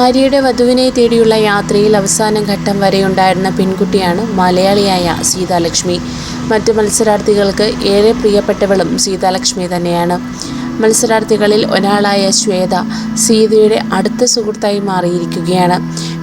ആര്യയുടെ വധുവിനെ തേടിയുള്ള യാത്രയിൽ അവസാന ഘട്ടം വരെയുണ്ടായിരുന്ന പെൺകുട്ടിയാണ് മലയാളിയായ സീതാലക്ഷ്മി. മറ്റ് മത്സരാർത്ഥികൾക്ക് ഏറെ പ്രിയപ്പെട്ടവളും സീതാലക്ഷ്മി തന്നെയാണ്. മത്സരാർത്ഥികളിൽ ഒരാളായ ശ്വേത സീതയുടെ അടുത്ത സുഹൃത്തായി മാറിയിരിക്കുകയാണ്.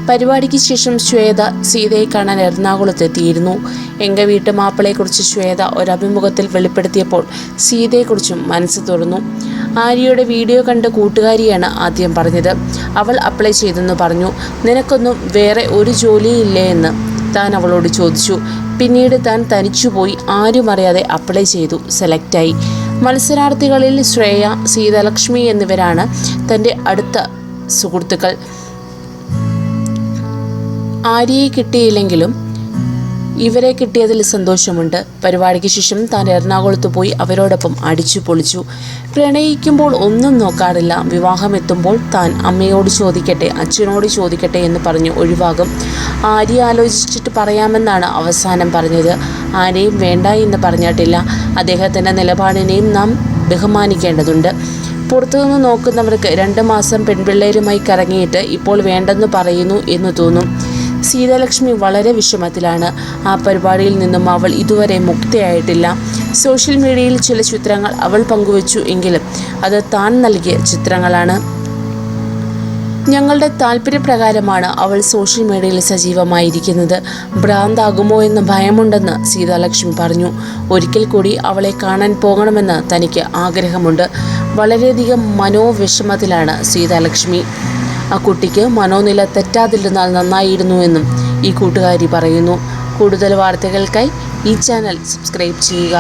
പരിപാടിക്ക് ശേഷം ശ്വേത സീതയെ കാണാൻ എറണാകുളത്ത് എത്തിയിരുന്നു. എങ്ക വീട്ടു മാപ്പിളയെക്കുറിച്ച് ശ്വേത ഒരഭിമുഖത്തിൽ വെളിപ്പെടുത്തിയപ്പോൾ സീതയെക്കുറിച്ചും മനസ്സ് തുറന്നു. ആര്യയുടെ വീഡിയോ കണ്ട കൂട്ടുകാരിയാണ് ആദ്യം പറഞ്ഞത്. അവൾ അപ്ലൈ ചെയ്തെന്ന് പറഞ്ഞു. നിനക്കൊന്നും വേറെ ഒരു ജോലിയില്ലേ എന്ന് താൻ അവളോട് ചോദിച്ചു. പിന്നീട് താൻ തനിച്ചുപോയി ആരും അറിയാതെ അപ്ലൈ ചെയ്തു. സെലക്റ്റായി മത്സരാർത്ഥികളിൽ ശ്രേയ സീതലക്ഷ്മി എന്നിവരാണ് തന്റെ അടുത്ത സുഹൃത്തുക്കൾ. ആര്യയെ കിട്ടിയില്ലെങ്കിലും ഇവരെ കിട്ടിയതിൽ സന്തോഷമുണ്ട്. പരിപാടിക്ക് ശേഷം താൻ എറണാകുളത്ത് പോയി അവരോടൊപ്പം അടിച്ചു പൊളിച്ചു. പ്രണയിക്കുമ്പോൾ ഒന്നും നോക്കാറില്ല. വിവാഹം എത്തുമ്പോൾ താൻ അമ്മയോട് ചോദിക്കട്ടെ അച്ഛനോട് ചോദിക്കട്ടെ എന്ന് പറഞ്ഞ് ഒഴിവാകും. ആര്യ ആലോചിച്ചിട്ട് പറയാമെന്നാണ് അവസാനം പറഞ്ഞത്. ആരെയും വേണ്ട എന്ന് പറഞ്ഞിട്ടില്ല. അദ്ദേഹത്തിന്റെ നിലപാടിനെയും നാം ബഹുമാനിക്കേണ്ടതുണ്ട്. പുറത്തുനിന്ന് നോക്കുന്നവർക്ക് രണ്ട് മാസം പെൺപിള്ളേരുമായി കറങ്ങിയിട്ട് ഇപ്പോൾ വേണ്ടെന്ന് പറയുന്നു എന്ന് തോന്നും. സീതാലക്ഷ്മി വളരെ വിഷമത്തിലാണ്. ആ പരിപാടിയിൽ നിന്നും അവൾ ഇതുവരെ മുക്തയായിട്ടില്ല. സോഷ്യൽ മീഡിയയിൽ ചില ചിത്രങ്ങൾ അവൾ പങ്കുവച്ചു എങ്കിലും അത് താൻ നൽകിയ ചിത്രങ്ങളാണ്. ഞങ്ങളുടെ താല്പര്യപ്രകാരമാണ് അവൾ സോഷ്യൽ മീഡിയയിൽ സജീവമായിരിക്കുന്നത്. ഭ്രാന്താകുമോ എന്ന് ഭയമുണ്ടെന്ന് സീതാലക്ഷ്മി പറഞ്ഞു. ഒരിക്കൽ കൂടി അവളെ കാണാൻ പോകണമെന്ന് തനിക്ക് ആഗ്രഹമുണ്ട്. വളരെയധികം മനോവിഷമത്തിലാണ് സീതാലക്ഷ്മി. ആ കുട്ടിക്ക് മനോനില തെറ്റാതിരുന്നാൽ നന്നായിരുന്നുവെന്നും ഈ കൂട്ടുകാരി പറയുന്നു. കൂടുതൽ വാർത്തകൾക്കായി ഈ ചാനൽ സബ്സ്ക്രൈബ് ചെയ്യുക.